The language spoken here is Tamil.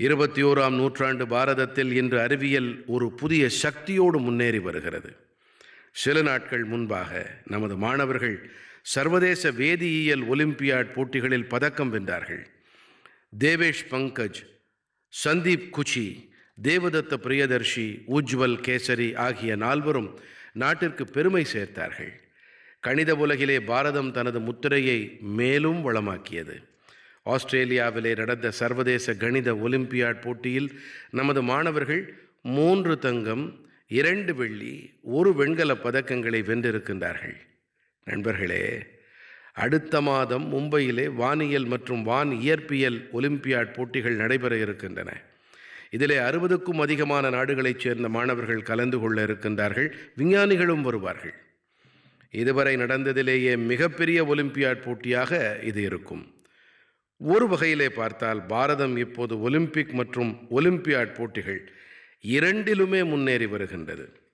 இருபத்தி ஓராம் நூற்றாண்டு பாரதத்தில் இன்று அறிவியல் ஒரு புதிய சக்தியோடு முன்னேறி வருகிறது. சில நாட்கள் முன்பாக நமது மாணவர்கள் சர்வதேச வேதியியல் ஒலிம்பியாட் போட்டிகளில் பதக்கம் வென்றார்கள். தேவேஷ் பங்கஜ் சந்தீப் குச்சி தேவதத்த பிரியதர்ஷி உஜ்வல் கேசரி ஆகிய நால்வரும் நாட்டிற்கு பெருமை சேர்த்தார்கள். கணித உலகிலே பாரதம் தனது முத்திரையை மேலும் வளமாக்கியது. ஆஸ்திரேலியாவிலே நடந்த சர்வதேச கணித ஒலிம்பியாட் போட்டியில் நமது மாணவர்கள் மூன்று தங்கம் இரண்டு வெள்ளி ஒரு வெண்கல பதக்கங்களை வென்றிருக்கின்றார்கள். நண்பர்களே அடுத்த மாதம் மும்பையிலே வானியல் மற்றும் வான் இயற்பியல் ஒலிம்பியாட் போட்டிகள் நடைபெற இருக்கின்றன. இதிலே அறுபதுக்கும் அதிகமான நாடுகளைச் சேர்ந்த மாணவர்கள் கலந்து கொள்ள இருக்கின்றார்கள். விஞ்ஞானிகளும் வருவார்கள். இதுவரை நடந்ததிலேயே மிகப்பெரிய ஒலிம்பியாட் போட்டியாக இது இருக்கும். ஒரு வகையிலே பார்த்தால் பாரதம் இப்போது ஒலிம்பிக் மற்றும் ஒலிம்பியாட் போட்டிகள் இரண்டிலுமே முன்னேறி வருகின்றது.